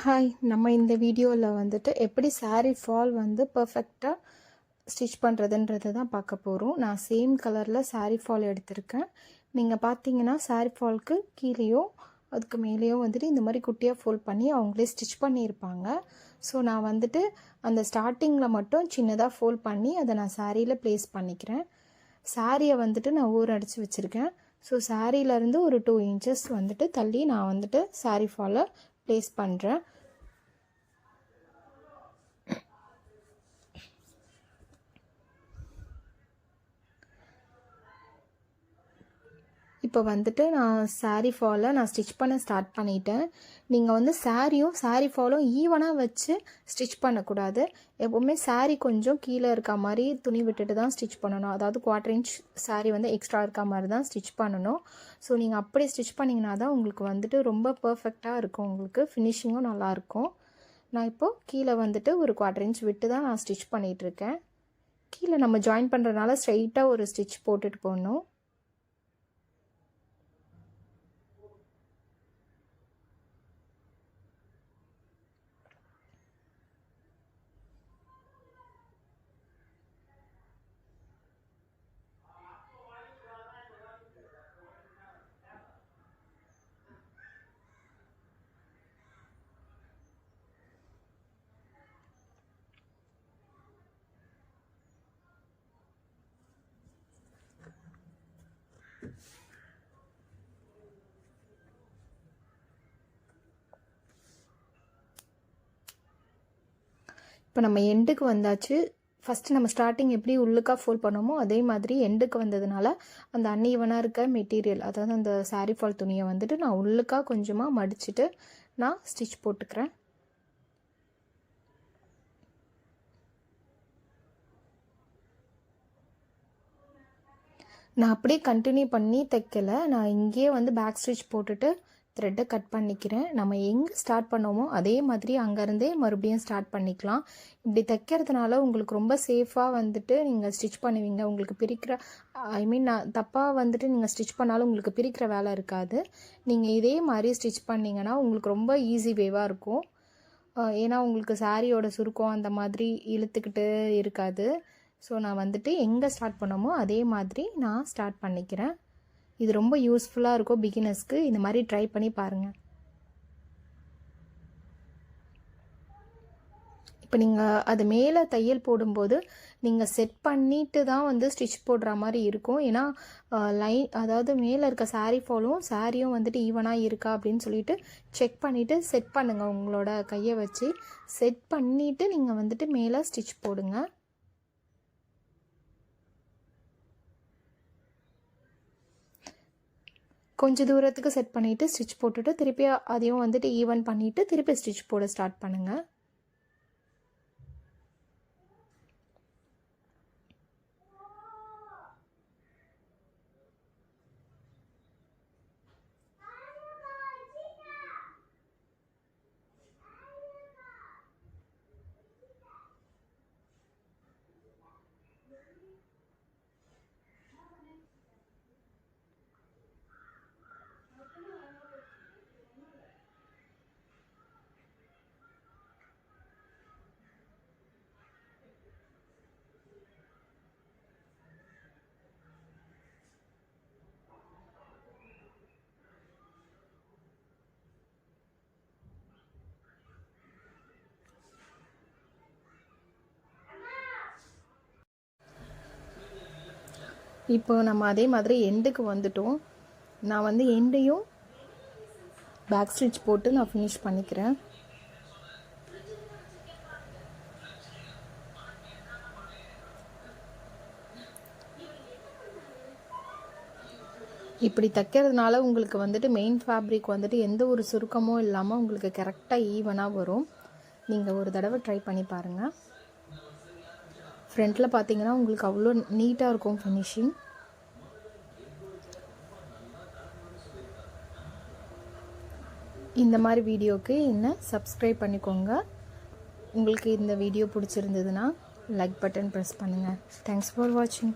Hi நம்ம இந்த வீடியோவில் வந்துட்டு எப்படி சாரீ ஃபால் வந்து பர்ஃபெக்டாக ஸ்டிச் பண்ணுறதுன்றது தான் பார்க்க போகிறோம் நான் சேம் கலரில் சாரீ ஃபால் எடுத்திருக்கேன். நீங்கள் பார்த்தீங்கன்னா சாரீ ஃபால்க்கு கீழேயோ அதுக்கு மேலேயோ வந்துட்டு இந்த மாதிரி குட்டியாக ஃபோல்ட் பண்ணி அவங்களே ஸ்டிச் பண்ணியிருப்பாங்க. ஸோ நான் வந்துட்டு அந்த ஸ்டார்டிங்கில் மட்டும் சின்னதாக ஃபோல்ட் பண்ணி அதை நான் சாரியில் ப்ளேஸ் பண்ணிக்கிறேன். சாரியை வந்துட்டு நான் ஊர் அடித்து வச்சுருக்கேன். ஸோ சாரியிலேருந்து ஒரு டூ இன்ச்சஸ் வந்துட்டு தள்ளி நான் வந்துட்டு சாரி ஃபாலை ப்ளேஸ் பண்ணுறேன் இப்போ வந்துட்டு நான் saree ஃபாலை நான் ஸ்டிச் பண்ண ஸ்டார்ட் பண்ணிட்டேன். நீங்கள் வந்து சாரியும் சாரீ ஃபாலும் ஈவனாக வச்சு ஸ்டிச் பண்ணக்கூடாது. எப்போவுமே சாரீ கொஞ்சம் கீழே இருக்க மாதிரி துணி விட்டுட்டு தான் ஸ்டிச் பண்ணணும். அதாவது குவார்டர் இன்ச் சாரீ வந்து எக்ஸ்ட்ரா இருக்க மாதிரி தான் ஸ்டிச் பண்ணணும். ஸோ நீங்கள் அப்படி ஸ்டிச் பண்ணிங்கன்னா தான் உங்களுக்கு வந்துட்டு ரொம்ப பர்ஃபெக்டாக இருக்கும். உங்களுக்கு ஃபினிஷிங்கும் நல்லாயிருக்கும் நான் இப்போது கீழே வந்துட்டு ஒரு குவார்டர் இன்ச் விட்டு தான் நான் ஸ்டிச் பண்ணிகிட்ருக்கேன் கீழே நம்ம ஜாயின் பண்ணுறதுனால ஸ்ட்ரைட்டாக ஒரு ஸ்டிச் போட்டுட்டு போடணும் இப்போ நம்ம எண்டுக்கு வந்தாச்சு. ஃபஸ்ட்டு நம்ம ஸ்டார்டிங் எப்படி உள்ளுக்காக ஃபோல் பண்ணோமோ அதே மாதிரி எண்டுக்கு வந்ததுனால அந்த அன்ஈவனாக இருக்க மெட்டீரியல் அதாவது அந்த சாரீ ஃபால் துணியை வந்துட்டு நான் உள்ளுக்காக கொஞ்சமாக மடிச்சுட்டு நான் ஸ்டிச் போட்டுக்கிறேன். நான் அப்படியே கண்டினியூ பண்ணி தைக்கல. நான் இங்கேயே வந்து பேக் ஸ்டிச் போட்டுட்டு த்ரெட்டை கட் பண்ணிக்கிறேன். நம்ம எங்கே ஸ்டார்ட் பண்ணோமோ அதே மாதிரி அங்கேருந்தே மறுபடியும் ஸ்டார்ட் பண்ணிக்கலாம். இப்படி தைக்கிறதுனால உங்களுக்கு ரொம்ப சேஃபாக வந்துட்டு நீங்கள் ஸ்டிச் பண்ணுவீங்க. உங்களுக்கு பிரிக்கிற ஐ மீன் நான் தப்பாக வந்துட்டு நீங்கள் ஸ்டிச் பண்ணாலும் உங்களுக்கு பிரிக்கிற வேலை இருக்காது. நீங்கள் இதே மாதிரி ஸ்டிச் பண்ணிங்கன்னா உங்களுக்கு ரொம்ப ஈஸி வேவாக இருக்கும். ஏன்னா உங்களுக்கு சாரியோட சுருக்கம் அந்த மாதிரி இழுத்துக்கிட்டு இருக்காது. ஸோ நான் வந்துட்டு எங்கே ஸ்டார்ட் பண்ணோமோ அதே மாதிரி நான் ஸ்டார்ட் பண்ணிக்கிறேன். இது ரொம்ப யூஸ்ஃபுல்லாக இருக்கும் பிகினர்ஸ்க்கு இந்த மாதிரி ட்ரை பண்ணி பாருங்கள் இப்போ நீங்கள் அது மேலே தையல் போடும்போது நீங்கள் செட் பண்ணிட்டு தான் வந்து ஸ்டிச் போடுற மாதிரி இருக்கும். ஏன்னா லைன் அதாவது மேலே இருக்க சாரீ ஃபாலும் சாரியும் வந்துட்டு ஈவனாக இருக்கா அப்படின்னு சொல்லிட்டு செக் பண்ணிவிட்டு செட் பண்ணுங்கள் உங்களோட கையை வச்சு. செட் பண்ணிவிட்டு நீங்கள் வந்துட்டு மேலே ஸ்டிச் போடுங்கள் கொஞ்சம் தூரத்துக்கு செட் பண்ணிவிட்டு ஸ்டிச் போட்டுட்டு திருப்பி அதையும் வந்துட்டு ஈவன் பண்ணிவிட்டு திருப்பி ஸ்டிச் போட ஸ்டார்ட் பண்ணுங்கள் இப்போ நம்ம அதே மாதிரி எண்டுக்கு வந்துட்டோம். நான் வந்து எண்டையும் பேக் ஸ்டிச் போட்டு நான் ஃபினிஷ் பண்ணிக்கிறேன். இப்படி தைக்கிறதுனால உங்களுக்கு வந்துட்டு மெயின் ஃபேப்ரிக் வந்துட்டு எந்த ஒரு சுருக்கமும் இல்லாமல் உங்களுக்கு கரெக்டாக ஈவனாக வரும். நீங்கள் ஒரு தடவை ட்ரை பண்ணி பாருங்கள் ஃப்ரண்ட்டில் பார்த்தீங்கன்னா உங்களுக்கு அவ்வளோ நீட்டாக இருக்கும் ஃபினிஷிங் இந்த மாதிரி வீடியோக்கு என்ன சப்ஸ்கிரைப் பண்ணிக்கோங்க. உங்களுக்கு இந்த வீடியோ பிடிச்சிருந்ததுன்னா லைக் பட்டன் ப்ரெஸ் பண்ணுங்கள் தேங்க்ஸ் ஃபார் வாட்சிங்